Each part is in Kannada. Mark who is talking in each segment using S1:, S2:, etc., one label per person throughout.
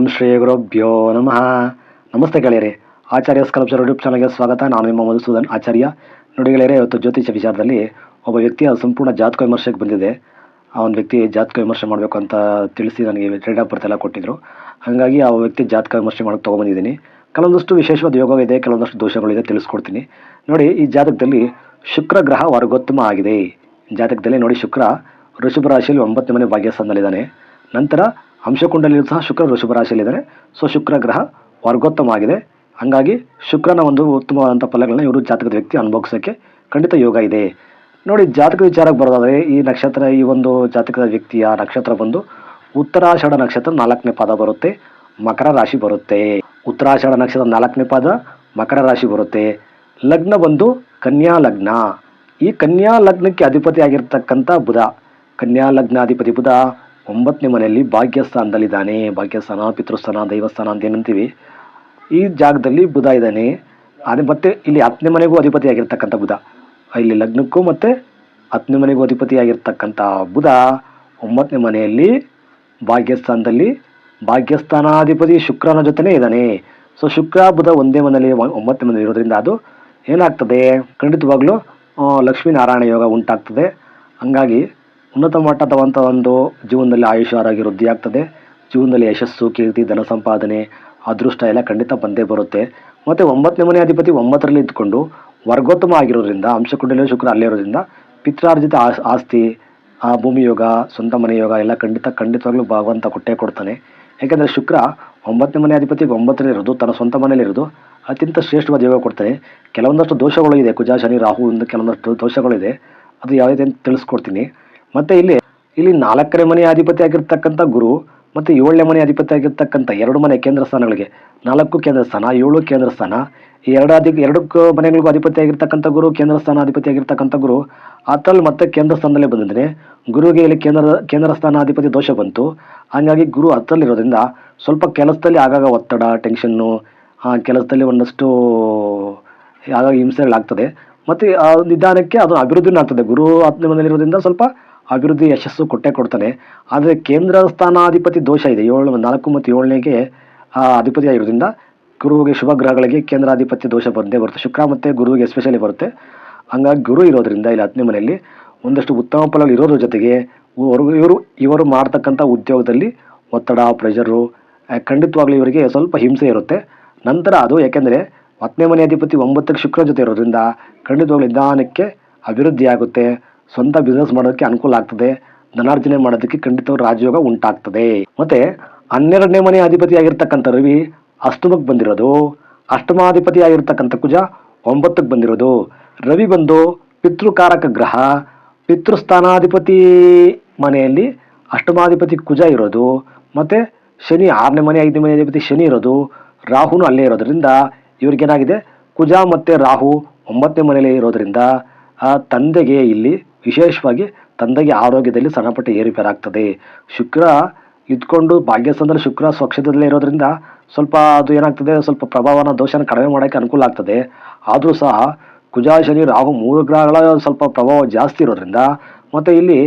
S1: ಓಂ ಶ್ರೀ ಗುರುಭ್ಯೋ ನಮಃ. ನಮಸ್ತೆ ಗೆಳೆಯರೆ, ಆಚಾರ್ಯ ಸ್ಕಲ್ಪ್ಚರ್ ಯೂಟ್ಯೂಬ್ ಚಾನಲ್ಗೆ ಸ್ವಾಗತ. ನಾನು ನಿಮ್ಮ ಮಧುಸೂದನ್ ಆಚಾರ್ಯ. ನೋಡಿ ಗೆಳೆಯರೆ, ಇವತ್ತು ಜ್ಯೋತಿಷ ವಿಚಾರದಲ್ಲಿ ಒಬ್ಬ ವ್ಯಕ್ತಿಯ ಸಂಪೂರ್ಣ ಜಾತಕ ವಿಮರ್ಶೆಗೆ ಬಂದಿದೆ. ಆ ಒಂದು ವ್ಯಕ್ತಿ ಜಾತಕ ವಿಮರ್ಶೆ ಮಾಡಬೇಕು ಅಂತ ತಿಳಿಸಿ ನನಗೆ ಟ್ರೇಡ್ ಆಫ್ ಬರ್ತ್ ಎಲ್ಲ ಕೊಟ್ಟಿದ್ರು. ಹಾಗಾಗಿ ಆ ವ್ಯಕ್ತಿ ಜಾತಕ ವಿಮರ್ಶೆ ಮಾಡೋಕ್ಕೆ ತೊಗೊಂಬಂದಿದ್ದೀನಿ. ಕೆಲವೊಂದಷ್ಟು ವಿಶೇಷವಾದ ಯೋಗವಿದೆ ಕೆಲವೊಂದಷ್ಟು ದೋಷಗಳಿದೆ ತಿಳಿಸ್ಕೊಡ್ತೀನಿ. ನೋಡಿ, ಈ ಜಾತಕದಲ್ಲಿ ಶುಕ್ರ ಗ್ರಹ ವರ್ಗೋತ್ತಮ ಆಗಿದೆ. ಜಾತಕದಲ್ಲಿ ನೋಡಿ ಶುಕ್ರ ಋಷಭ ರಾಶಿಯಲ್ಲಿ ಒಂಬತ್ತನೇ ಮನೆ ಭಾಗ್ಯಸ್ಥಾನದಲ್ಲಿದ್ದಾನೆ. ನಂತರ ಅಂಶಕುಂಡಲಿಯೂ ಶುಕ್ರ ರಾಶಿಯಲ್ಲಿದ್ದಾನೆ ಸೊ, ಶುಕ್ರ ಗ್ರಹ ವರ್ಗೋತ್ತಮವಾಗಿದೆ. ಹಾಗಾಗಿ ಶುಕ್ರನ ಒಂದು ಉತ್ತಮವಾದಂಥ ಫಲಗಳನ್ನ ಇವರು ಜಾತಕದ ವ್ಯಕ್ತಿ ಅನುಭವಿಸೋಕ್ಕೆ ಖಂಡಿತ ಯೋಗ ಇದೆ. ನೋಡಿ ಜಾತಕ ವಿಚಾರಕ್ಕೆ ಬರೋದಾದರೆ, ಈ ನಕ್ಷತ್ರ, ಈ ಒಂದು ಜಾತಕದ ವ್ಯಕ್ತಿಯ ನಕ್ಷತ್ರ ಬಂದು ಉತ್ತರಾಷಾಢ ನಕ್ಷತ್ರ ನಾಲ್ಕನೇ ಪಾದ ಬರುತ್ತೆ, ಮಕರ ರಾಶಿ ಬರುತ್ತೆ. ಉತ್ತರಾಷಾಢ ನಕ್ಷತ್ರ ನಾಲ್ಕನೇ ಪಾದ, ಮಕರ ರಾಶಿ ಬರುತ್ತೆ. ಲಗ್ನ ಬಂದು ಕನ್ಯಾ ಲಗ್ನ. ಈ ಕನ್ಯಾ ಲಗ್ನಕ್ಕೆ ಅಧಿಪತಿ ಆಗಿರ್ತಕ್ಕಂಥ ಬುಧ. ಕನ್ಯಾ ಲಗ್ನಾಧಿಪತಿ ಬುಧ. ಒಂಬತ್ತನೇ ಮನೆಯಲ್ಲಿ ಭಾಗ್ಯಸ್ಥಾನದಲ್ಲಿದ್ದಾನೆ. ಭಾಗ್ಯಸ್ಥಾನ, ಪಿತೃಸ್ಥಾನ, ದೈವಸ್ಥಾನ ಅಂತ ಏನಂತೀವಿ. ಈ ಜಾಗದಲ್ಲಿ ಬುಧ ಇದ್ದಾನೆ. ಅದೇ ಮತ್ತೆ ಇಲ್ಲಿ ಹತ್ತನೇ ಮನೆಗೂ ಅಧಿಪತಿ ಆಗಿರ್ತಕ್ಕಂಥ ಬುಧ. ಇಲ್ಲಿ ಲಗ್ನಕ್ಕೂ ಮತ್ತೆ ಹತ್ತನೇ ಮನೆಗೂ ಅಧಿಪತಿ ಆಗಿರ್ತಕ್ಕಂಥ ಬುಧ ಒಂಬತ್ತನೇ ಮನೆಯಲ್ಲಿ ಭಾಗ್ಯಸ್ಥಾನದಲ್ಲಿ ಭಾಗ್ಯಸ್ಥಾನಾಧಿಪತಿ ಶುಕ್ರನ ಜೊತೆನೇ ಇದ್ದಾನೆ. ಸೊ ಶುಕ್ರ, ಬುಧ ಒಂದೇ ಮನೆಯಲ್ಲಿ ಒಂಬತ್ತನೇ ಮನೆ ಇರೋದ್ರಿಂದ ಅದು ಏನಾಗ್ತದೆ? ಖಂಡಿತವಾಗ್ಲೂ ಲಕ್ಷ್ಮೀನಾರಾಯಣ ಯೋಗ ಉಂಟಾಗ್ತದೆ. ಹಂಗಾಗಿ ಉನ್ನತ ಮಟ್ಟದವಂಥ ಒಂದು ಜೀವನದಲ್ಲಿ ಆಯುಷ್ಯ ಆರೋಗ್ಯ ವೃದ್ಧಿ ಆಗ್ತದೆ. ಜೀವನದಲ್ಲಿ ಯಶಸ್ಸು, ಕೀರ್ತಿ, ಧನ ಸಂಪಾದನೆ, ಅದೃಷ್ಟ ಎಲ್ಲ ಖಂಡಿತ ಬಂದೇ ಬರುತ್ತೆ. ಮತ್ತು ಒಂಬತ್ತನೇ ಮನೆ ಅಧಿಪತಿ ಒಂಬತ್ತರಲ್ಲಿ ಇದ್ದುಕೊಂಡು ವರ್ಗೋತ್ತಮ ಆಗಿರೋದ್ರಿಂದ ಅಂಶಕುಂಡಲಿ ಶುಕ್ರ ಅಲ್ಲೇ ಇರೋದ್ರಿಂದ ಪಿತ್ರಾರ್ಜಿತ ಆಸ್- ಆಸ್ತಿ, ಆ ಭೂಮಿ ಯೋಗ, ಸ್ವಂತ ಮನೆ ಯೋಗ ಎಲ್ಲ ಖಂಡಿತ ಖಂಡಿತವಾಗ್ಲೂ ಭಗವಂತ ಕೊಟ್ಟೇ ಕೊಡ್ತಾನೆ. ಯಾಕೆಂದರೆ ಶುಕ್ರ ಒಂಬತ್ತನೇ ಮನೆ ಅಧಿಪತಿಗೆ ಒಂಬತ್ತರಲ್ಲಿ ಇರೋದು, ತನ್ನ ಸ್ವಂತ ಮನೇಲಿ ಇರೋದು, ಅತ್ಯಂತ ಶ್ರೇಷ್ಠವಾದ ಯೋಗ ಕೊಡ್ತಾನೆ. ಕೆಲವೊಂದಷ್ಟು ದೋಷಗಳು ಇದೆ, ಕುಜ, ಶನಿ, ರಾಹು, ಒಂದು ಕೆಲವೊಂದಷ್ಟು ದೋಷಗಳಿದೆ ಅದು ಯಾವುದೇ ಅಂತ ತಿಳಿಸ್ಕೊಡ್ತೀನಿ. ಮತ್ತು ಇಲ್ಲಿ ಇಲ್ಲಿ ನಾಲ್ಕನೇ ಮನೆ ಅಧಿಪತಿ ಆಗಿರ್ತಕ್ಕಂಥ ಗುರು ಮತ್ತು ಏಳನೇ ಮನೆ ಅಧಿಪತಿ ಆಗಿರ್ತಕ್ಕಂಥ ಎರಡು ಮನೆ ಕೇಂದ್ರ ಸ್ಥಾನಗಳಿಗೆ, ನಾಲ್ಕು ಕೇಂದ್ರ ಸ್ಥಾನ, ಏಳು ಕೇಂದ್ರ ಸ್ಥಾನ, ಈ ಎರಡು ಅಧಿ ಎರಡು ಮನೆಗಳಿಗೂ ಅಧಿಪತಿ ಆಗಿರ್ತಕ್ಕಂಥ ಗುರು, ಕೇಂದ್ರ ಸ್ಥಾನ ಅಧಿಪತಿ ಆಗಿರ್ತಕ್ಕಂಥ ಗುರು ಆತಲ್ಲಿ ಮತ್ತೆ ಕೇಂದ್ರ ಸ್ಥಾನದಲ್ಲೇ ಬಂದಿದ್ದರೆ ಗುರುಗೆ ಇಲ್ಲಿ ಕೇಂದ್ರ ಕೇಂದ್ರ ಸ್ಥಾನ ಅಧಿಪತಿ ದೋಷ ಬಂತು. ಹಾಗಾಗಿ ಗುರು ಹತ್ತಲ್ಲಿರೋದ್ರಿಂದ ಸ್ವಲ್ಪ ಕೆಲಸದಲ್ಲಿ ಆಗಾಗ ಒತ್ತಡ, ಟೆನ್ಷನ್ನು ಕೆಲಸದಲ್ಲಿ ಒಂದಷ್ಟು ಆಗಾಗ ಹಿಂಸೆಗಳಾಗ್ತದೆ. ಮತ್ತು ಆ ನಿಧಾನಕ್ಕೆ ಅದು ಅಭಿವೃದ್ಧಿನೂ ಆಗ್ತದೆ. ಗುರು ಹತ್ತನೇ ಮನೆಯಲ್ಲಿರೋದ್ರಿಂದ ಸ್ವಲ್ಪ ಅಭಿವೃದ್ಧಿ ಯಶಸ್ಸು ಕೊಟ್ಟೇ ಕೊಡ್ತಾನೆ ಆದರೆ ಕೇಂದ್ರ ಸ್ಥಾನಾಧಿಪತಿ ದೋಷ ಇದೆ. ಏಳು, ನಾಲ್ಕು ಮತ್ತು ಏಳನೇಗೆ ಅಧಿಪತಿ ಆಗಿರೋದ್ರಿಂದ ಗುರುವಿಗೆ ಶುಭ ಗ್ರಹಗಳಿಗೆ ಕೇಂದ್ರಾಧಿಪತ್ಯ ದೋಷ ಬಂದೇ ಬರುತ್ತೆ. ಶುಕ್ರ ಮತ್ತು ಗುರುವಿಗೆ ಎಸ್ಪೆಷಲಿ ಬರುತ್ತೆ. ಹಂಗಾಗಿ ಗುರು ಇರೋದರಿಂದ ಇಲ್ಲಿ ಹತ್ತನೇ ಮನೆಯಲ್ಲಿ ಒಂದಷ್ಟು ಉತ್ತಮ ಫಲಗಳು ಇರೋದ್ರ ಜೊತೆಗೆ ಇವರು ಇವರು ಮಾಡ್ತಕ್ಕಂಥ ಉದ್ಯೋಗದಲ್ಲಿ ಒತ್ತಡ ಪ್ರೆಷರು ಖಂಡಿತವಾಗ್ಲೂ ಇವರಿಗೆ ಸ್ವಲ್ಪ ಹಿಂಸೆ ಇರುತ್ತೆ. ನಂತರ ಅದು ಯಾಕೆಂದರೆ ಹತ್ತನೇ ಮನೆ ಅಧಿಪತಿ ಒಂಬತ್ತಕ್ಕೆ ಶುಕ್ರ ಜೊತೆ ಇರೋದ್ರಿಂದ ಖಂಡಿತವಾಗ್ಲೂ ನಿಧಾನಕ್ಕೆ ಅಭಿವೃದ್ಧಿ ಆಗುತ್ತೆ ಸ್ವಂತ ಬಿಸ್ನೆಸ್ ಮಾಡೋದಕ್ಕೆ ಅನುಕೂಲ ಆಗ್ತದೆ. ಧನಾರ್ಜನೆ ಮಾಡೋದಕ್ಕೆ ಖಂಡಿತವಾಗಿ ರಾಜಯೋಗ ಉಂಟಾಗ್ತದೆ. ಮತ್ತೆ ಹನ್ನೆರಡನೇ ಮನೆ ಅಧಿಪತಿ ಆಗಿರ್ತಕ್ಕಂಥ ರವಿ ಅಷ್ಟಮಕ್ಕೆ ಬಂದಿರೋದು. ಅಷ್ಟಮಾಧಿಪತಿ ಆಗಿರ್ತಕ್ಕಂಥ ಕುಜ ಒಂಬತ್ತಕ್ಕೆ ಬಂದಿರೋದು. ರವಿ ಬಂದು ಪಿತೃಕಾರಕ ಗ್ರಹ, ಪಿತೃಸ್ಥಾನಾಧಿಪತಿ ಮನೆಯಲ್ಲಿ ಅಷ್ಟಮಾಧಿಪತಿ ಕುಜ ಇರೋದು. ಮತ್ತು ಶನಿ ಆರನೇ ಮನೆ, ಐದನೇ ಮನೆ ಅಧಿಪತಿ ಶನಿ ಇರೋದು. ರಾಹುನು ಅಲ್ಲೇ ಇರೋದ್ರಿಂದ ಇವ್ರಿಗೇನಾಗಿದೆ? ಕುಜ ಮತ್ತು ರಾಹು ಒಂಬತ್ತನೇ ಮನೆಯಲ್ಲೇ ಇರೋದ್ರಿಂದ ಆ ತಂದೆಗೆ ಇಲ್ಲಿ ವಿಶೇಷವಾಗಿ ತಂದೆಗೆ ಆರೋಗ್ಯದಲ್ಲಿ ಸಣ್ಣಪಟ್ಟ ಏರುಪೇರಾಗ್ತದೆ ಶುಕ್ರ ಇದ್ಕೊಂಡು ಭಾಗ್ಯಸ್ಥಾನದಲ್ಲಿ ಶುಕ್ರ ಸ್ವಕ್ಷೇತ್ರದಲ್ಲೇ ಇರೋದ್ರಿಂದ ಸ್ವಲ್ಪ ಅದು ಏನಾಗ್ತದೆ, ಸ್ವಲ್ಪ ಪ್ರಭಾವನ ದೋಷನ ಕಡಿಮೆ ಮಾಡೋಕ್ಕೆ ಅನುಕೂಲ ಆಗ್ತದೆ. ಆದರೂ ಸಹ ಕುಜ, ಶನಿ, ರಾಹು ಮೂರು ಗ್ರಹಗಳ ಸ್ವಲ್ಪ ಪ್ರಭಾವ ಜಾಸ್ತಿ ಇರೋದ್ರಿಂದ ಮತ್ತು ಇಲ್ಲಿ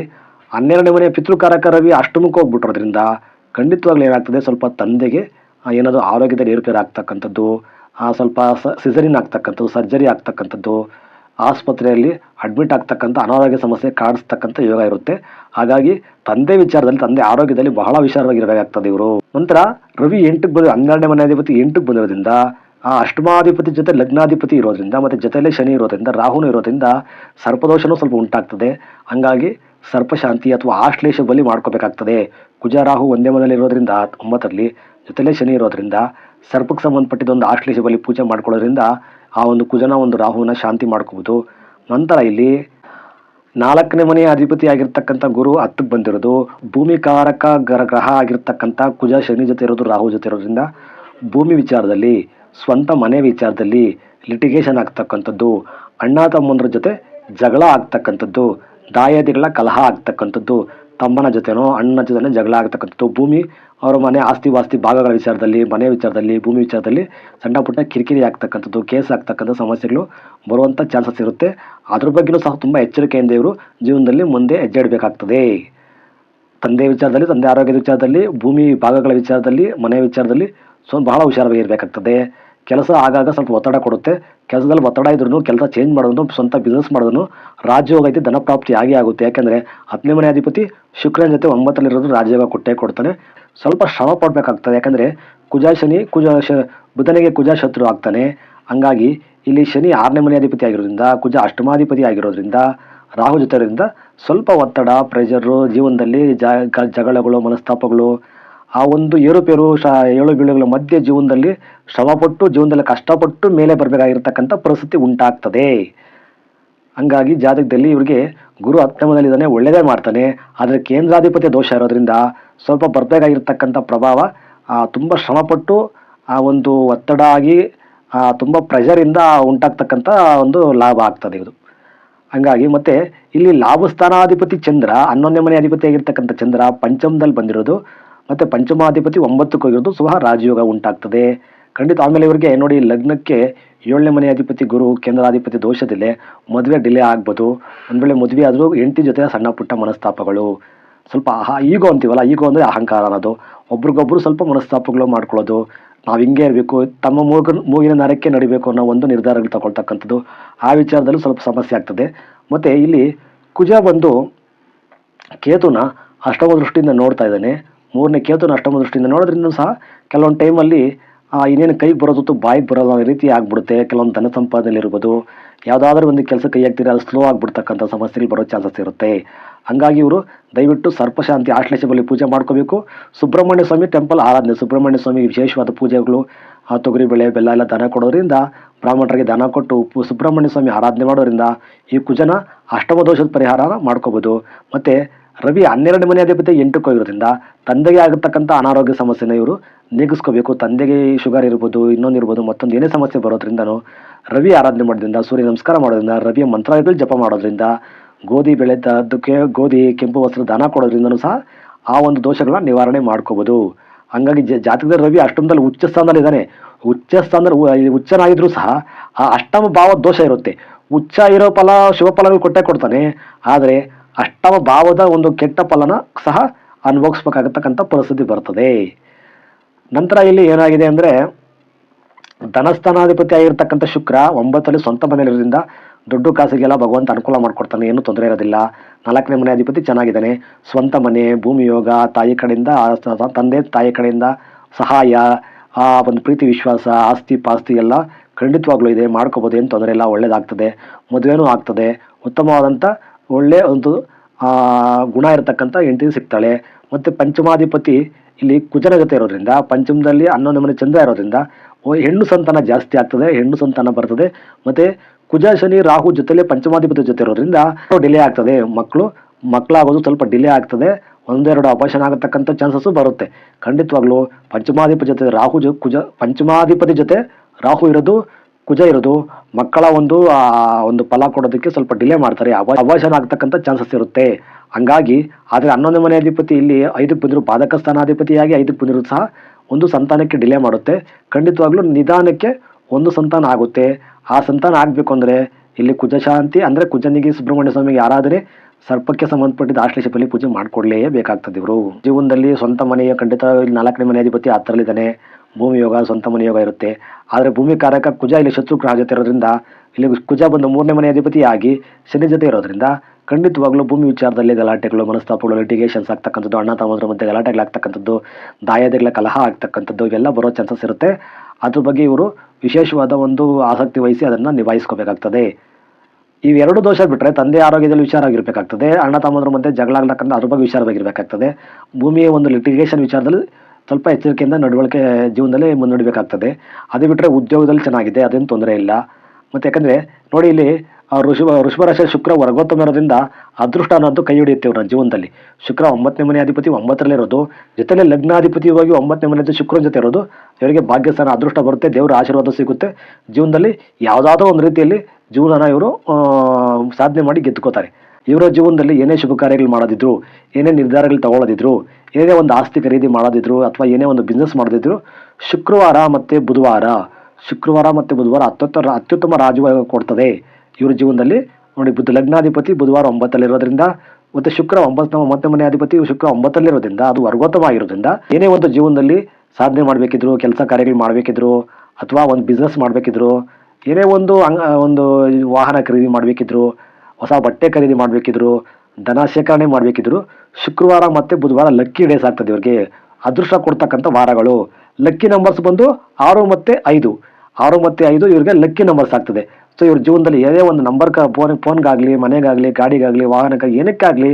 S1: ಹನ್ನೆರಡನೇ ಮನೆಯ ಪಿತೃಕಾರಕ ರವಿ ಅಷ್ಟಮಕ್ಕೆ ಹೋಗ್ಬಿಟ್ರೋದ್ರಿಂದ ಖಂಡಿತವಾಗ್ಲೂ ಏನಾಗ್ತದೆ, ಸ್ವಲ್ಪ ತಂದೆಗೆ ಏನಾದರೂ ಆರೋಗ್ಯದಲ್ಲಿ ಏರುಪೇರು ಆಗ್ತಕ್ಕಂಥದ್ದು ಸ್ವಲ್ಪ ಸಿಸರಿನ್ ಆಗ್ತಕ್ಕಂಥದ್ದು ಸರ್ಜರಿ ಆಗ್ತಕ್ಕಂಥದ್ದು ಆಸ್ಪತ್ರೆಯಲ್ಲಿ ಅಡ್ಮಿಟ್ ಆಗ್ತಕ್ಕಂಥ ಅನಾರೋಗ್ಯ ಸಮಸ್ಯೆ ಕಾಡಿಸ್ತಕ್ಕಂಥ ಯೋಗ ಇರುತ್ತೆ. ಹಾಗಾಗಿ ತಂದೆ ವಿಚಾರದಲ್ಲಿ, ತಂದೆ ಆರೋಗ್ಯದಲ್ಲಿ ಬಹಳ ವಿಚಾರವಾಗಿರಬೇಕಾಗ್ತದೆ ಇವರು. ನಂತರ ರವಿ ಎಂಟಕ್ಕೆ ಬಂದ ಹನ್ನೆರಡನೇ ಮನೆ ಅಧಿಪತಿ ಎಂಟಕ್ಕೆ ಬಂದಿರೋದ್ರಿಂದ, ಆ ಅಷ್ಟಮಾಧಿಪತಿ ಜೊತೆ ಲಗ್ನಾಧಿಪತಿ ಇರೋದ್ರಿಂದ, ಮತ್ತು ಜೊತೆಯಲ್ಲಿ ಶನಿ ಇರೋದ್ರಿಂದ, ರಾಹುನು ಇರೋದ್ರಿಂದ ಸರ್ಪದೋಷನೂ ಸ್ವಲ್ಪ ಉಂಟಾಗ್ತದೆ. ಹಂಗಾಗಿ ಸರ್ಪಶಾಂತಿ ಅಥವಾ ಆಶ್ಲೇಷ ಬಲಿ ಮಾಡ್ಕೋಬೇಕಾಗ್ತದೆ. ಕುಜ, ರಾಹು ಒಂದೇ ಮನೆಯಲ್ಲಿ ಇರೋದ್ರಿಂದ ಒಂಬತ್ತರಲ್ಲಿ, ಜೊತೆಲೇ ಶನಿ ಇರೋದ್ರಿಂದ, ಸರ್ಪಕ್ಕೆ ಸಂಬಂಧಪಟ್ಟಿದ್ದೊಂದು ಆಶ್ಲೇಷ ಬಲಿ ಪೂಜೆ ಮಾಡ್ಕೊಳ್ಳೋದ್ರಿಂದ ಆ ಒಂದು ಕುಜನ ಒಂದು ರಾಹುವನ್ನ ಶಾಂತಿ ಮಾಡ್ಕೋಬೋದು. ನಂತರ ಇಲ್ಲಿ ನಾಲ್ಕನೇ ಮನೆಯ ಅಧಿಪತಿ ಆಗಿರ್ತಕ್ಕಂಥ ಗುರು ಹತ್ತಕ್ಕೆ ಬಂದಿರೋದು. ಭೂಮಿಕಾರಕ ಗ್ರ- ಗ್ರಹ ಆಗಿರ್ತಕ್ಕಂಥ ಕುಜ ಶನಿ ಜೊತೆ ಇರೋದು, ರಾಹು ಜೊತೆ ಇರೋದ್ರಿಂದ ಭೂಮಿ ವಿಚಾರದಲ್ಲಿ, ಸ್ವಂತ ಮನೆ ವಿಚಾರದಲ್ಲಿ ಲಿಟಿಗೇಷನ್ ಆಗ್ತಕ್ಕಂಥದ್ದು, ಅಣ್ಣ ತಮ್ಮಂದ್ರ ಜೊತೆ ಜಗಳ ಆಗ್ತಕ್ಕಂಥದ್ದು, ದಾಯಾದಿಗಳ ಕಲಹ ಆಗ್ತಕ್ಕಂಥದ್ದು ತಮ್ಮನ ಜೊತೆನೋ, ಅಣ್ಣನ ಜೊತೆನೋ ಜಗಳ ಆಗ್ತಕ್ಕಂಥದ್ದು. ಭೂಮಿ ಅವರ ಮನೆ ಆಸ್ತಿ ವಾಸ್ತಿ ಭಾಗಗಳ ವಿಚಾರದಲ್ಲಿ, ಮನೆ ವಿಚಾರದಲ್ಲಿ, ಭೂಮಿ ವಿಚಾರದಲ್ಲಿ ಸಣ್ಣ ಪುಟ್ಟ ಕಿರಿಕಿರಿ ಆಗ್ತಕ್ಕಂಥದ್ದು, ಕೇಸ್ ಆಗ್ತಕ್ಕಂಥ ಸಮಸ್ಯೆಗಳು ಬರುವಂಥ ಚಾನ್ಸಸ್ ಇರುತ್ತೆ. ಅದ್ರ ಬಗ್ಗೆನೂ ಸಹ ತುಂಬ ಎಚ್ಚರಿಕೆಯಿಂದ ಇವರು ಜೀವನದಲ್ಲಿ ಮುಂದೆ ಹೆಜ್ಜೆ ಇಡಬೇಕಾಗ್ತದೆ ತಂದೆ ವಿಚಾರದಲ್ಲಿ, ತಂದೆ ಆರೋಗ್ಯದ ವಿಚಾರದಲ್ಲಿ, ಭೂಮಿ ಭಾಗಗಳ ವಿಚಾರದಲ್ಲಿ, ಮನೆ ವಿಚಾರದಲ್ಲಿ ಸೊ ಬಹಳ ಹುಷಾರಾಗಿರ್ಬೇಕಾಗ್ತದೆ ಕೆಲಸ ಆಗಾಗ ಸ್ವಲ್ಪ ಒತ್ತಡ ಕೊಡುತ್ತೆ. ಕೆಲಸದಲ್ಲಿ ಒತ್ತಡ ಇದ್ರೂ ಕೆಲಸ ಚೇಂಜ್ ಮಾಡೋದನ್ನು ಸ್ವಂತ ಬಿಸ್ನೆಸ್ ಮಾಡೋದನ್ನು ರಾಜ್ಯೋಗ ಐತಿ ಧನ ಪ್ರಾಪ್ತಿ ಆಗೇ ಆಗುತ್ತೆ. ಯಾಕೆಂದರೆ ಹತ್ತನೇ ಮನೆ ಅಧಿಪತಿ ಶುಕ್ರನ ಜೊತೆ ಒಂಬತ್ತಲ್ಲಿರೋದು ರಾಜ್ಯೋಗ ಕೊಟ್ಟೇ ಕೊಡ್ತಾನೆ. ಸ್ವಲ್ಪ ಶ್ರಮ ಪಡಬೇಕಾಗ್ತದೆ. ಯಾಕೆಂದರೆ ಕುಜ ಶನಿ, ಕುಜ ಶ, ಬುಧನಿಗೆ ಕುಜ ಶತ್ರು ಆಗ್ತಾನೆ. ಹಂಗಾಗಿ ಇಲ್ಲಿ ಶನಿ ಆರನೇ ಮನೆ ಅಧಿಪತಿ ಆಗಿರೋದ್ರಿಂದ, ಕುಜ ಅಷ್ಟಮಾಧಿಪತಿ ಆಗಿರೋದ್ರಿಂದ, ರಾಹು ಜೊತೆ ಇರೋದ್ರಿಂದ ಸ್ವಲ್ಪ ಒತ್ತಡ ಪ್ರೆಷರು ಜೀವನದಲ್ಲಿ ಜಗಳಗಳು, ಮನಸ್ತಾಪಗಳು ಆ ಒಂದು ಏರುಪೇರು ಶ ಏಳು ಬೀಳುಗಳ ಮಧ್ಯೆ ಜೀವನದಲ್ಲಿ ಶ್ರಮಪಟ್ಟು ಜೀವನದಲ್ಲಿ ಕಷ್ಟಪಟ್ಟು ಮೇಲೆ ಬರಬೇಕಾಗಿರ್ತಕ್ಕಂಥ ಪರಿಸ್ಥಿತಿ ಉಂಟಾಗ್ತದೆ. ಹಂಗಾಗಿ ಜಾತಕದಲ್ಲಿ ಇವರಿಗೆ ಗುರು ಹತ್ತಮದಲ್ಲಿದ್ದಾನೆ ಒಳ್ಳೆಯದೇ ಮಾಡ್ತಾನೆ. ಆದರೆ ಕೇಂದ್ರಾಧಿಪತಿ ದೋಷ ಇರೋದ್ರಿಂದ ಸ್ವಲ್ಪ ಬರಬೇಕಾಗಿರ್ತಕ್ಕಂಥ ಪ್ರಭಾವ ತುಂಬ ಶ್ರಮಪಟ್ಟು, ಆ, ಒಂದು ಒತ್ತಡ ಆಗಿ ತುಂಬ ಪ್ರೆಷರಿಂದ ಉಂಟಾಗ್ತಕ್ಕಂಥ ಒಂದು ಲಾಭ ಆಗ್ತದೆ ಇದು. ಹಂಗಾಗಿ ಮತ್ತೆ ಇಲ್ಲಿ ಲಾಭಸ್ಥಾನಾಧಿಪತಿ ಚಂದ್ರ, ಹನ್ನೊಂದನೇ ಮನೆ ಅಧಿಪತಿ ಆಗಿರ್ತಕ್ಕಂಥ ಚಂದ್ರ, ಪಂಚಮದಲ್ಲಿ ಬಂದಿರೋದು. ಮತ್ತೆ ಪಂಚಮಾಧಿಪತಿ ಒಂಬತ್ತಕ್ಕೆ ಹೋಗಿರೋದು ಸಹ ರಾಜಯೋಗ ಉಂಟಾಗ್ತದೆ. ಖಂಡಿತ ಆಮೇಲೆ ಇವರಿಗೆ ನೋಡಿ ಲಗ್ನಕ್ಕೆ ಏಳನೇ ಮನೆ ಅಧಿಪತಿ ಗುರು, ಕೇಂದ್ರಾಧಿಪತಿ ದೋಷದಲ್ಲಿ ಮದುವೆ ಡಿಲೇ ಆಗ್ಬೋದು. ಒಂದು ವೇಳೆ ಮದುವೆ ಆದರೂ ಹೆಂಡತಿ ಜೊತೆ ಸಣ್ಣ ಪುಟ್ಟ ಮನಸ್ತಾಪಗಳು. ಸ್ವಲ್ಪ ಈಗೋ ಅಂತೀವಲ್ಲ ಈಗೋ ಅಂದರೆ ಅಹಂಕಾರ ಅನ್ನೋದು. ಒಬ್ರಿಗೊಬ್ರು ಸ್ವಲ್ಪ ಮನಸ್ತಾಪಗಳು ಮಾಡ್ಕೊಳ್ಳೋದು. ನಾವು ಹಿಂಗೆ ಇರಬೇಕು, ತಮ್ಮ ಮೂಗ ಮೂಗಿನ ನರಕ್ಕೆ ನಡಿಬೇಕು ಅನ್ನೋ ಒಂದು ನಿರ್ಧಾರಗಳು ತಗೊಳ್ತಕ್ಕಂಥದ್ದು ಆ ವಿಚಾರದಲ್ಲೂ ಸ್ವಲ್ಪ ಸಮಸ್ಯೆ ಆಗ್ತದೆ. ಮತ್ತು ಇಲ್ಲಿ ಕುಜ ಬಂದು ಕೇತುನ ಅಷ್ಟಮ ದೃಷ್ಟಿಯಿಂದ ನೋಡ್ತಾ ಇದ್ದಾನೆ. ಮೂರನೇ ಕೇತು ಅಷ್ಟಮ ದೃಷ್ಟಿಯಿಂದ. ನೋಡೋದ್ರಿಂದ ಸಹ ಕೆಲವೊಂದು ಟೈಮಲ್ಲಿ ಇನ್ನೇನು ಕೈಗೆ ಬರೋದು ಬಾಯಿಗೆ ಬರೋಲ್ಲ ರೀತಿ ಆಗಿಬಿಡುತ್ತೆ. ಕೆಲವೊಂದು ಧನ ಸಂಪಾದನೆ ಇರ್ಬೋದು, ಯಾವುದಾದ್ರೂ ಒಂದು ಕೆಲಸ ಕೈ ಹಾಕ್ತೀರಿ ಅದು ಸ್ಲೋ ಆಗಿಬಿಡ್ತಕ್ಕಂಥ ಸಮಸ್ಯೆಗಳು ಬರೋ ಚಾನ್ಸಸ್ ಇರುತ್ತೆ. ಹಂಗಾಗಿ ಇವರು ದಯವಿಟ್ಟು ಸರ್ಪಶಾಂತಿ ಆಶ್ಲೇಷ ಬಲಿ ಪೂಜೆ ಮಾಡ್ಕೋಬೇಕು. ಸುಬ್ರಹ್ಮಣ್ಯ ಸ್ವಾಮಿ ಟೆಂಪಲ್ ಆರಾಧನೆ. ಸುಬ್ರಹ್ಮಣ್ಯ ಸ್ವಾಮಿ ವಿಶೇಷವಾದ ಪೂಜೆಗಳು ತೊಗರಿ ಬೆಳೆ, ಬೆಲ್ಲ ಎಲ್ಲ ದನ ಕೊಡೋದ್ರಿಂದ, ಬ್ರಾಹ್ಮಣರಿಗೆ ದನ ಕೊಟ್ಟು ಉಪ್ಪು, ಸುಬ್ರಹ್ಮಣ್ಯ ಸ್ವಾಮಿ ಆರಾಧನೆ ಮಾಡೋದ್ರಿಂದ ಈ ಕುಜನ ಅಷ್ಟಮ ದೋಷದ ಪರಿಹಾರ ಮಾಡ್ಕೋಬೋದು. ಮತ್ತು ರವಿ ಹನ್ನೆರಡು ಮನೆ ಅಧಿಪತಿ ಎಂಟಕ್ಕೆ ಹೋಗಿರೋದ್ರಿಂದ ತಂದೆಗೆ ಆಗತಕ್ಕಂಥ ಅನಾರೋಗ್ಯ ಸಮಸ್ಯೆನ ಇವರು ನೀಗಿಸ್ಕೋಬೇಕು. ತಂದೆಗೆ ಶುಗರ್ ಇರ್ಬೋದು, ಇನ್ನೊಂದು ಇರ್ಬೋದು, ಮತ್ತೊಂದು ಏನೇ ಸಮಸ್ಯೆ ಬರೋದ್ರಿಂದನೂ ರವಿ ಆರಾಧನೆ ಮಾಡೋದ್ರಿಂದ, ಸೂರ್ಯ ನಮಸ್ಕಾರ ಮಾಡೋದ್ರಿಂದ, ರವಿಯ ಮಂತ್ರಾಲಯಗಳು ಜಪ ಮಾಡೋದ್ರಿಂದ, ಗೋಧಿ ಬೆಳೆದದ್ದಕ್ಕೆ ಗೋಧಿ, ಕೆಂಪು ವಸ್ತ್ರ ದಾನ ಕೊಡೋದ್ರಿಂದನೂ ಸಹ ಆ ಒಂದು ದೋಷಗಳನ್ನ ನಿವಾರಣೆ ಮಾಡ್ಕೋಬೋದು. ಹಂಗಾಗಿ ಜ ಜಾತಕದ ರವಿ ಅಷ್ಟಮದಲ್ಲಿ ಉಚ್ಚ ಸ್ಥಾನದಲ್ಲಿ ಇದ್ದಾನೆ. ಉಚ್ಚ ಸ್ಥಾನದಲ್ಲಿ ಉಚ್ಚನಾಗಿದ್ರೂ ಸಹ ಆ ಅಷ್ಟಮ ಭಾವ ದೋಷ ಇರುತ್ತೆ. ಉಚ್ಚ ಇರೋ ಫಲ, ಶುಭ ಫಲಗಳು ಕೊಟ್ಟೇ ಕೊಡ್ತಾನೆ. ಆದರೆ ಅಷ್ಟಮ ಭಾವದ ಒಂದು ಕೆಟ್ಟ ಫಲನ ಸಹ ಅನುಭವಿಸ್ಬೇಕಾಗತಕ್ಕಂಥ ಪರಿಸ್ಥಿತಿ ಬರ್ತದೆ. ನಂತರ ಇಲ್ಲಿ ಏನಾಗಿದೆ ಅಂದರೆ, ಧನಸ್ಥಾನಾಧಿಪತಿ ಆಗಿರ್ತಕ್ಕಂಥ ಶುಕ್ರ ಒಂಬತ್ತಲ್ಲಿ ಸ್ವಂತ ಮನೆಯಲ್ಲಿರೋದ್ರಿಂದ ದುಡ್ಡು ಕಾಸಿಗೆಲ್ಲ ಭಗವಂತ ಅನುಕೂಲ ಮಾಡಿಕೊಡ್ತಾನೆ, ಏನೂ ತೊಂದರೆ ಇರೋದಿಲ್ಲ. ನಾಲ್ಕನೇ ಮನೆ ಅಧಿಪತಿ ಚೆನ್ನಾಗಿದ್ದಾನೆ. ಸ್ವಂತ ಮನೆ, ಭೂಮಿ ಯೋಗ, ತಾಯಿ ಕಡೆಯಿಂದ ತಂದೆ, ತಾಯಿ ಕಡೆಯಿಂದ ಸಹಾಯ, ಆ ಒಂದು ಪ್ರೀತಿ, ವಿಶ್ವಾಸ, ಆಸ್ತಿ, ಪಾಸ್ತಿ ಎಲ್ಲ ಖಂಡಿತವಾಗ್ಲೂ ಇದೆ. ಮಾಡ್ಕೋಬೋದು, ಏನು ತೊಂದರೆ ಇಲ್ಲ, ಒಳ್ಳೇದಾಗ್ತದೆ, ಮದುವೆನೂ ಆಗ್ತದೆ. ಉತ್ತಮವಾದಂಥ ಒಳ್ಳೆ ಒಂದು ಗುಣ ಇರತಕ್ಕಂಥ ಹೆಂಡತಿ ಸಿಗ್ತಾಳೆ. ಮತ್ತು ಪಂಚಮಾಧಿಪತಿ ಇಲ್ಲಿ ಕುಜನ ಜೊತೆ ಇರೋದ್ರಿಂದ, ಪಂಚಮದಲ್ಲಿ ಹನ್ನೊಂದು ಮನೆ ಚಂದ್ರ ಇರೋದ್ರಿಂದ ಹೆಣ್ಣು ಸಂತಾನ ಜಾಸ್ತಿ ಆಗ್ತದೆ, ಹೆಣ್ಣು ಸಂತಾನ ಬರ್ತದೆ. ಮತ್ತು ಕುಜ, ಶನಿ, ರಾಹು ಜೊತೆಲೇ ಪಂಚಮಾಧಿಪತಿ ಜೊತೆ ಇರೋದ್ರಿಂದ ಡಿಲೇ ಆಗ್ತದೆ. ಮಕ್ಕಳು, ಮಕ್ಕಳಾಗೋದು ಸ್ವಲ್ಪ ಡಿಲೇ ಆಗ್ತದೆ. ಒಂದೆರಡು ಅಪೋಷನ್ ಆಗತಕ್ಕಂಥ ಚಾನ್ಸಸ್ಸು ಬರುತ್ತೆ. ಖಂಡಿತವಾಗ್ಲೂ ಪಂಚಮಾಧಿಪತಿ ಜೊತೆ ರಾಹು ಜೊ, ಕುಜ, ಪಂಚಮಾಧಿಪತಿ ಜೊತೆ ರಾಹು ಇರೋದು ಕುಜ ಇರೋದು, ಮಕ್ಕಳ ಒಂದು ಒಂದು ಫಲ ಕೊಡೋದಕ್ಕೆ ಸ್ವಲ್ಪ ಡಿಲೇ ಮಾಡ್ತಾರೆ. ಅವ ಅವಾಶನ ಆಗ್ತಕ್ಕಂಥ ಚಾನ್ಸಸ್ ಇರುತ್ತೆ. ಹಂಗಾಗಿ, ಆದರೆ ಹನ್ನೊಂದು ಮನೆ ಅಧಿಪತಿ ಇಲ್ಲಿ ಐದಕ್ಕೆ ಬಂದಿರೋ, ಬಾಧಕ ಸ್ಥಾನಾಧಿಪತಿಯಾಗಿ ಐದಕ್ಕೆ ಬಂದಿರೋದು ಸಹ ಒಂದು ಸಂತಾನಕ್ಕೆ ಡಿಲೇ ಮಾಡುತ್ತೆ. ಖಂಡಿತವಾಗ್ಲೂ ನಿಧಾನಕ್ಕೆ ಒಂದು ಸಂತಾನ ಆಗುತ್ತೆ. ಆ ಸಂತಾನ ಆಗಬೇಕು ಅಂದರೆ ಇಲ್ಲಿ ಕುಜ ಶಾಂತಿ ಅಂದರೆ ಕುಜನಿಗೆ ಸುಬ್ರಹ್ಮಣ್ಯ ಸ್ವಾಮಿಗೆ ಆರಾಧನೆ ಸರ್ಪಕ್ಕೆ ಸಂಬಂಧಪಟ್ಟಿದ್ದ ಆಶ್ಲೇಷ ಬಲಿ ಪೂಜೆ ಮಾಡಿಕೊಡ್ಲೇ ಬೇಕಾಗ್ತದೆ ಇವರು ಜೀವನದಲ್ಲಿ ಸ್ವಂತ ಮನೆಯ ಖಂಡಿತ ಇಲ್ಲಿ ನಾಲ್ಕನೇ ಮನೆ ಅಧಿಪತಿ ಹತ್ತರಲ್ಲಿದ್ದಾನೆ ಭೂಮಿ ಯೋಗ, ಸ್ವಂತ ಮನೆ ಯೋಗ ಇರುತ್ತೆ. ಆದರೆ ಭೂಮಿ ಕಾರಕ ಕುಜ ಇಲ್ಲಿ ಶತ್ರು ಗ್ರಹ ಜೊತೆ ಇರೋದ್ರಿಂದ, ಇಲ್ಲಿ ಕುಜ ಬಂದು ಮೂರನೇ ಮನೆ ಅಧಿಪತಿ ಆಗಿ ಶನಿ ಜೊತೆ ಇರೋದ್ರಿಂದ ಖಂಡಿತವಾಗ್ಲೂ ಭೂಮಿ ವಿಚಾರದಲ್ಲಿ ಗಲಾಟೆಗಳು, ಮನಸ್ತಾಪಗಳು ಲಿಟಿಗೇಷನ್ಸ್ ಆಗ್ತಕ್ಕಂಥದ್ದು, ಅಣ್ಣ ತಮ್ಮದ್ರ ಮಧ್ಯೆ ಗಲಾಟೆಗಳಾಗ್ತಕ್ಕಂಥದ್ದು ದಾಯಾದಿಗಳ ಕಲಹ ಆಗ್ತಕ್ಕಂಥದ್ದು, ಇವೆಲ್ಲ ಬರೋ ಚಾನ್ಸಸ್ ಇರುತ್ತೆ. ಅದ್ರ ಬಗ್ಗೆ ಇವರು ವಿಶೇಷವಾದ ಒಂದು ಆಸಕ್ತಿ ವಹಿಸಿ ಅದನ್ನು ನಿಭಾಯಿಸ್ಕೋಬೇಕಾಗ್ತದೆ. ಇವೆರಡು ದೋಷ ಬಿಟ್ಟರೆ ತಂದೆ ಆರೋಗ್ಯದಲ್ಲಿ ವಿಚಾರವಾಗಿರಬೇಕಾಗ್ತದೆ ಅಣ್ಣ ತಮ್ಮದ್ರ ಮಧ್ಯೆ ಜಗಳ ಆಗ್ಲಕ್ಕಂತ ಅದ್ರ ಬಗ್ಗೆ ವಿಚಾರವಾಗಿರಬೇಕಾಗ್ತದೆ ಭೂಮಿಯ ಒಂದು ಲಿಟಿಗೇಷನ್ ವಿಚಾರದಲ್ಲಿ ಸ್ವಲ್ಪ ಎಚ್ಚರಿಕೆಯಿಂದ ನಡವಳಿಕೆ ಜೀವನದಲ್ಲಿ ಮುನ್ನಡಿಬೇಕಾಗ್ತದೆ. ಅದು ಬಿಟ್ಟರೆ ಉದ್ಯೋಗದಲ್ಲಿ ಚೆನ್ನಾಗಿದೆ, ಅದೇನು ತೊಂದರೆ ಇಲ್ಲ. ಮತ್ತು ಯಾಕಂದರೆ, ನೋಡಿ ಇಲ್ಲಿ ಋಷಭ ರಾಶಿಯ ಶುಕ್ರ ವರ್ಗೋತ್ತಮ ಇರೋದ್ರಿಂದ ಅದೃಷ್ಟ ಅನ್ನೋದು ಕೈ ಹಿಡಿಯುತ್ತೆ ಇವ್ರ ಜೀವನದಲ್ಲಿ. ಶುಕ್ರ ಒಂಬತ್ತನೇ ಮನೆ ಅಧಿಪತಿ ಒಂಬತ್ತರಲ್ಲಿ ಇರೋದು. ಜೊತೆಲೆ ಲಗ್ನಾಧಿಪತಿ ಹೋಗಿ ಒಂಬತ್ತನೇ ಮನೆ ಜೊತೆ ಶುಕ್ರನ ಜೊತೆ ಇರೋದು. ಇವರಿಗೆ ಭಾಗ್ಯಸ್ಥಾನ, ಅದೃಷ್ಟ ಬರುತ್ತೆ, ದೇವರ ಆಶೀರ್ವಾದ ಸಿಗುತ್ತೆ. ಜೀವನದಲ್ಲಿ ಯಾವುದಾದ್ರೂ ಒಂದು ರೀತಿಯಲ್ಲಿ ಜೀವನನ ಇವರು ಸಾಧನೆ ಮಾಡಿ ಗೆದ್ದುಕೋತಾರೆ ಇವರ ಜೀವನದಲ್ಲಿ ಏನೇ ಶುಭ ಕಾರ್ಯಗಳು ಮಾಡೋದಿದ್ರು, ಏನೇ ನಿರ್ಧಾರಗಳು ತಗೊಳ್ಳೋದಿದ್ರು, ಏನೇ ಒಂದು ಆಸ್ತಿ ಖರೀದಿ ಮಾಡೋದಿದ್ರು ಅಥವಾ ಏನೇ ಒಂದು ಬಿಸ್ನೆಸ್ ಮಾಡೋದಿದ್ರು, ಶುಕ್ರವಾರ ಮತ್ತು ಬುಧವಾರ, ಶುಕ್ರವಾರ ಮತ್ತು ಬುಧವಾರ ಅತ್ಯುತ್ತ ಅತ್ಯುತ್ತಮ ರಾಜಯೋಗ ಕೊಡ್ತದೆ ಇವ್ರ ಜೀವನದಲ್ಲಿ. ನೋಡಿ ಬುದ್ಧ ಲಗ್ನಾಧಿಪತಿ ಬುಧವಾರ ಒಂಬತ್ತಲ್ಲಿರೋದ್ರಿಂದ, ಮತ್ತು ಶುಕ್ರ ಒಂಬತ್ತು ಒಂಬತ್ತನೇ ಮನೆ ಅಧಿಪತಿ ಶುಕ್ರ ಒಂಬತ್ತಲ್ಲಿರೋದ್ರಿಂದ, ಅದು ವರ್ಗೋತ್ತಮ ಆಗಿರೋದ್ರಿಂದ ಏನೇ ಒಂದು ಜೀವನದಲ್ಲಿ ಸಾಧನೆ ಮಾಡಬೇಕಿದ್ರು, ಕೆಲಸ ಕಾರ್ಯಗಳು ಮಾಡಬೇಕಿದ್ರು, ಅಥವಾ ಒಂದು ಬಿಸ್ನೆಸ್ ಮಾಡಬೇಕಿದ್ರು ಏನೇ ಒಂದು ಅಂಗ, ಒಂದು ವಾಹನ ಖರೀದಿ ಮಾಡಬೇಕಿದ್ರು, ಹೊಸ ಬಟ್ಟೆ ಖರೀದಿ ಮಾಡಬೇಕಿದ್ರು ಧನ ಶೇಖರಣೆ ಮಾಡಬೇಕಿದ್ರು, ಶುಕ್ರವಾರ ಮತ್ತು ಬುಧವಾರ ಲಕ್ಕಿ ಡೇಸ್ ಆಗ್ತದೆ ಇವರಿಗೆ. ಅದೃಷ್ಟ ಕೊಡ್ತಕ್ಕಂಥ ವಾರಗಳು. ಲಕ್ಕಿ ನಂಬರ್ಸ್ ಬಂದು ಆರು ಮತ್ತು ಐದು. ಆರು ಮತ್ತು ಐದು ಇವರಿಗೆ ಲಕ್ಕಿ ನಂಬರ್ಸ್ ಆಗ್ತದೆ. ಸೊ ಇವ್ರ ಜೀವನದಲ್ಲಿ ಏನೇ ಒಂದು ನಂಬರ್ ಕ ಫೋನ್ ಫೋನ್ಗಾಗಲಿ ಮನೆಗಾಗಲಿ, ಗಾಡಿಗಾಗಲಿ ವಾಹನಕ್ಕಾಗಲಿ ಏನಕ್ಕಾಗಲಿ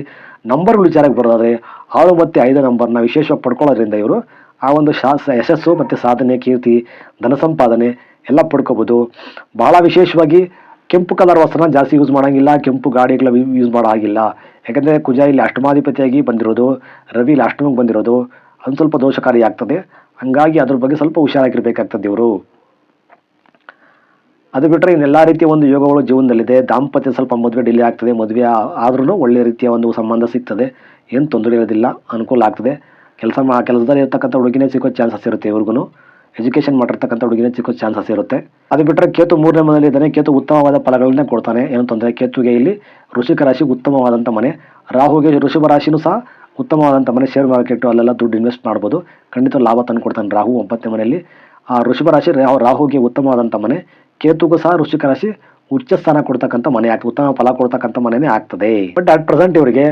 S1: ನಂಬರ್ಗಳು ವಿಚಾರಕ್ಕೆ ಬರೋದಾದರೆ ಆರು ಮತ್ತು ಐದು ನಂಬರ್ನ ವಿಶೇಷವಾಗಿ ಪಡ್ಕೊಳ್ಳೋದ್ರಿಂದ ಇವರು ಆ ಒಂದು ಶಾಸ ಯಶಸ್ಸು ಮತ್ತು ಸಾಧನೆ, ಕೀರ್ತಿ, ಧನ ಸಂಪಾದನೆ ಎಲ್ಲ ಪಡ್ಕೋಬೋದು. ಭಾಳ ವಿಶೇಷವಾಗಿ ಕೆಂಪು ಕಲರ್ ವಸ್ತ್ರನ ಜಾಸ್ತಿ ಯೂಸ್ ಮಾಡೋಂಗಿಲ್ಲ, ಕೆಂಪು ಗಾಡಿಗಳ ಯೂಸ್ ಮಾಡೋ ಹಾಗಿಲ್ಲ ಯಾಕಂದರೆ ಕುಜ ಇಲ್ಲಿ ಅಷ್ಟಮಾಧಿಪತಿಯಾಗಿ ಬಂದಿರೋದು, ರವಿ ಇಲ್ಲಿ ಬಂದಿರೋದು, ಅದು ಸ್ವಲ್ಪ ದೋಷಕಾರಿ ಆಗ್ತದೆ. ಹಂಗಾಗಿ ಅದ್ರ ಬಗ್ಗೆ ಸ್ವಲ್ಪ ಹುಷಾರಾಗಿರ್ಬೇಕಾಗ್ತದೆ ಇವರು. ಅದು ಬಿಟ್ಟರೆ ಇನ್ನೆಲ್ಲ ರೀತಿಯ ಒಂದು ಯೋಗಗಳು ಜೀವನದಲ್ಲಿದೆ. ದಾಂಪತ್ಯ ಸ್ವಲ್ಪ ಮದುವೆ ಡಿಲೇ ಆಗ್ತದೆ. ಮದುವೆ ಆದ್ರೂ ಒಳ್ಳೆಯ ರೀತಿಯ ಒಂದು ಸಂಬಂಧ ಸಿಗ್ತದೆ. ಏನು ತೊಂದರೆ ಇರೋದಿಲ್ಲ. ಅನುಕೂಲ ಆಗ್ತದೆ. ಕೆಲಸ ಮಾ, ಕೆಲಸದಲ್ಲಿ ಇರ್ತಕ್ಕಂಥ ಹುಡುಗಿನೇ ಸಿಗೋ ಚಾನ್ಸಸ್ ಇರುತ್ತೆ ಇವ್ರಿಗೂ ಎಜುಕೇಷನ್ ಮಾಡಿರ್ತಕ್ಕಂಥ ಹುಡುಗಿನೇ ಸಿಕ್ಕೋ ಚಾನ್ಸಸ್ ಇರುತ್ತೆ. ಅದು ಬಿಟ್ಟರೆ ಕೇತು ಮೂರನೇ ಮನೆಯಲ್ಲಿ ಇದ್ದಾನೆ. ಕೇತು ಉತ್ತಮವಾದ ಫಲಗಳನ್ನೇ ಕೊಡ್ತಾನೆ. ಏನು ತೊಂದರೆ? ಕೇತುಗೆ ಇಲ್ಲಿ ಋಷಿಕ ರಾಶಿ ಉತ್ತಮವಾದಂಥ ಮನೆ. ರಾಹುಗೆ ಋಷಭ ರಾಶಿನೂ ಸಹ ಉತ್ತಮವಾದಂಥ ಮನೆ. ಶೇರ್ ಮಾರ್ಕೆಟು ಅಲ್ಲೆಲ್ಲ ದುಡ್ಡು ಇನ್ವೆಸ್ಟ್ ಮಾಡ್ಬೋದು. ಖಂಡಿತ ಲಾಭ ತಂದು ಕೊಡ್ತಾನೆ ರಾಹು ಒಂಬತ್ತನೇ ಮನೆಯಲ್ಲಿ. ಆ ಋಷಭ ರಾಶಿ ರಾಹು ರಾಹುಗೆ ಉತ್ತಮವಾದಂಥ ಮನೆ. ಕೇತುಗೂ ಸಹ ಋಷಿಕ ರಾಶಿ ಉಚ್ಚ ಸ್ಥಾನ ಕೊಡ್ತಕ್ಕಂಥ ಮನೆ. ಆಗ್ತದೆ ಉತ್ತಮ ಫಲ ಕೊಡ್ತಕ್ಕಂಥ ಮನೆನೇ ಆಗ್ತದೆ. ಬಟ್ ಅಟ್ ಪ್ರೆಸೆಂಟ್ ಇವರಿಗೆ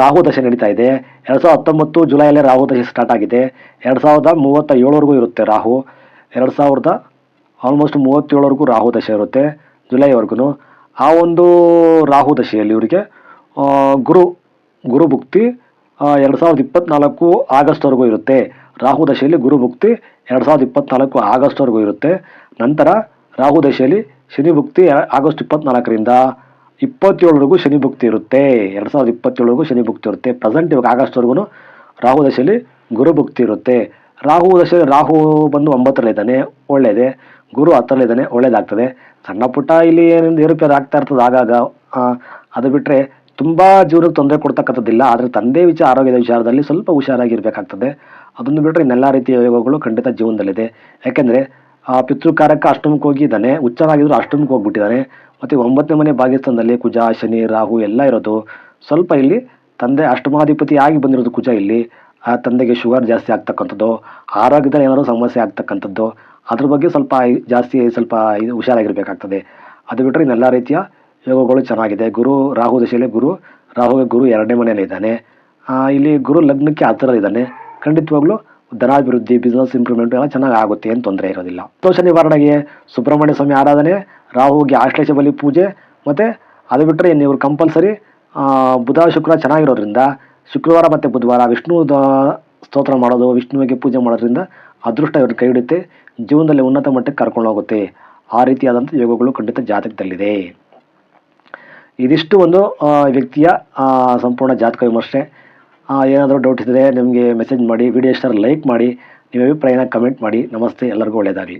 S1: ರಾಹು ದಶೆ ನಡೀತಾ ಇದೆ. ಎರಡು ಸಾವಿರದ ಹತ್ತೊಂಬತ್ತು ಜುಲೈಯಲ್ಲೇ ರಾಹು ದಶೆ ಸ್ಟಾರ್ಟ್ ಆಗಿದೆ. ಎರಡು ಸಾವಿರದ ಮೂವತ್ತ ಏಳವರೆಗೂ ಇರುತ್ತೆ ರಾಹು. ಎರಡು ಸಾವಿರದ ಆಲ್ಮೋಸ್ಟ್ ಮೂವತ್ತೇಳವರೆಗೂ ರಾಹು ದಶೆ ಇರುತ್ತೆ, ಜುಲೈವರೆಗೂ. ಆ ಒಂದು ರಾಹು ದಶೆಯಲ್ಲಿ ಇವರಿಗೆ ಗುರು ಗುರು ಭುಕ್ತಿ ಎರಡು ಸಾವಿರದ ಇಪ್ಪತ್ನಾಲ್ಕು ಆಗಸ್ಟ್ವರೆಗೂ ಇರುತ್ತೆ. ರಾಹು ದಶೆಯಲ್ಲಿ ಗುರು ಭುಕ್ತಿ ಎರಡು ಸಾವಿರದ ಇಪ್ಪತ್ನಾಲ್ಕು ಆಗಸ್ಟ್ವರೆಗೂ ಇರುತ್ತೆ. ನಂತರ ರಾಹು ದಶೆಯಲ್ಲಿ ಶನಿ ಭುಕ್ತಿ ಆಗಸ್ಟ್ ಇಪ್ಪತ್ನಾಲ್ಕರಿಂದ. ಇಪ್ಪತ್ತೇಳವರೆಗೂ ಶನಿ ಭುಕ್ತಿ ಇರುತ್ತೆ. ಎರಡು ಸಾವಿರದ ಇಪ್ಪತ್ತೇಳರಿಗೂ ಶನಿ ಭಕ್ತಿ ಇರುತ್ತೆ. ಪ್ರೆಸೆಂಟ್ ಇವಾಗ ಆಗಸ್ಟ್ವರೆಗೂ ರಾಹು ದಶೆಯಲ್ಲಿ ಗುರು ಭುಕ್ತಿ ಇರುತ್ತೆ. ರಾಹು ದಶೆ ರಾಹು ಬಂದು ಒಂಬತ್ತರಲ್ಲಿದ್ದಾನೆ ಒಳ್ಳೆಯದೇ ಗುರು ಹತ್ತರಲ್ಲಿದ್ದಾನೆ ಒಳ್ಳೇದಾಗ್ತದೆ. ಸಣ್ಣ ಪುಟ್ಟ ಇಲ್ಲಿ ಏನೇನು ಏರುಪೇರು ಆಗ್ತಾ ಇರ್ತದೆ ಆಗಾಗ. ಅದು ಬಿಟ್ಟರೆ ತುಂಬ ಜೀವನಕ್ಕೆ ತೊಂದರೆ ಕೊಡ್ತಕ್ಕಂಥದ್ದಿಲ್ಲ. ಆದರೆ ತಂದೆ ವಿಚಾರ, ಆರೋಗ್ಯದ ವಿಚಾರದಲ್ಲಿ ಸ್ವಲ್ಪ ಹುಷಾರಾಗಿರಬೇಕಾಗ್ತದೆ ಅದನ್ನು ಬಿಟ್ಟರೆ ಇನ್ನೆಲ್ಲ ರೀತಿಯ ಯೋಗಗಳು ಖಂಡಿತ ಜೀವನದಲ್ಲಿದೆ. ಯಾಕೆಂದರೆ ಆ ಪಿತೃಕಾರಕ ಅಷ್ಟಮಕ್ಕೆ ಹೋಗಿದ್ದಾನೆ. ಹುಚ್ಚನಾಗಿದ್ರು ಅಷ್ಟಮಕ್ಕೆ ಹೋಗ್ಬಿಟ್ಟಿದ್ದಾನೆ. ಮತ್ತು ಒಂಬತ್ತನೇ ಮನೆ ಭಾಗ್ಯಸ್ಥಾನದಲ್ಲಿ ಕುಜ, ಶನಿ, ರಾಹು ಎಲ್ಲ ಇರೋದು. ಸ್ವಲ್ಪ ಇಲ್ಲಿ ತಂದೆ ಅಷ್ಟಮಾಧಿಪತಿ ಆಗಿ ಬಂದಿರೋದು ಕುಜ ಇಲ್ಲಿ. ಆ ತಂದೆಗೆ ಶುಗರ್ ಜಾಸ್ತಿ ಆಗ್ತಕ್ಕಂಥದ್ದು. ಆರೋಗ್ಯದಲ್ಲಿ ಏನಾದರೂ ಸಮಸ್ಯೆ ಆಗ್ತಕ್ಕಂಥದ್ದು. ಅದ್ರ ಬಗ್ಗೆ ಸ್ವಲ್ಪ ಜಾಸ್ತಿ ಸ್ವಲ್ಪ ಇದು ಹುಷಾರಾಗಿರಬೇಕಾಗ್ತದೆ. ಅದು ಬಿಟ್ಟರೆ ಇನ್ನೆಲ್ಲ ರೀತಿಯ ಯೋಗಗಳು ಚೆನ್ನಾಗಿದೆ. ಗುರು ರಾಹು ದಶೆಯಲ್ಲಿ ಗುರು, ರಾಹುಗೆ ಗುರು ಎರಡನೇ ಮನೆಯಲ್ಲಿ ಇದ್ದಾನೆ ಇಲ್ಲಿ ಗುರು ಲಗ್ನಕ್ಕೆ ಹತ್ತಿರಲ್ಲಿದ್ದಾನೆ ಖಂಡಿತವಾಗ್ಲೂ ಧನಾಭಿವೃದ್ಧಿ ಬಿಸ್ನೆಸ್ ಇಂಪ್ರೂವ್ಮೆಂಟ್ ಎಲ್ಲ ಚೆನ್ನಾಗಿ ಆಗುತ್ತೆ ಏನು ತೊಂದರೆ ಇರೋದಿಲ್ಲ. ದೋಷ ನಿವಾರಣೆಗೆ ಸುಬ್ರಹ್ಮಣ್ಯ ಸ್ವಾಮಿ ಆರಾಧನೆ, ರಾಹುಗೆ ಆಶ್ಲೇಷ ಬಲಿ ಪೂಜೆ, ಮತ್ತು ಅದು ಬಿಟ್ಟರೆ ಇವರು ಕಂಪಲ್ಸರಿ ಬುಧ, ಶುಕ್ರ ಚೆನ್ನಾಗಿರೋದ್ರಿಂದ ಶುಕ್ರವಾರ ಮತ್ತು ಬುಧವಾರ ವಿಷ್ಣು ಸ್ತೋತ್ರ ಮಾಡೋದು, ವಿಷ್ಣುವಿಗೆ ಪೂಜೆ ಮಾಡೋದ್ರಿಂದ ಅದೃಷ್ಟ ಇವ್ರ ಕೈ ಹಿಡುತ್ತೆ ಜೀವನದಲ್ಲಿ ಉನ್ನತ ಮಟ್ಟಕ್ಕೆ ಕರ್ಕೊಂಡು ಹೋಗುತ್ತೆ. ಆ ರೀತಿಯಾದಂಥ ಯೋಗಗಳು ಖಂಡಿತ ಜಾತಕದಲ್ಲಿದೆ. ಇದಿಷ್ಟು ಒಂದು ವ್ಯಕ್ತಿಯ ಸಂಪೂರ್ಣ ಜಾತಕ ವಿಮರ್ಶೆ. ಏನಾದರೂ ಡೌಟ್ ಇದ್ದರೆ ನಿಮಗೆ ಮೆಸೇಜ್ ಮಾಡಿ ವಿಡಿಯೋ ಇಷ್ಟ ಲೈಕ್ ಮಾಡಿ, ನಿಮ್ಮ ಅಭಿಪ್ರಾಯನ ಕಮೆಂಟ್ ಮಾಡಿ. ನಮಸ್ತೆ, ಎಲ್ಲರಿಗೂ ಒಳ್ಳೆಯದಾಗಲಿ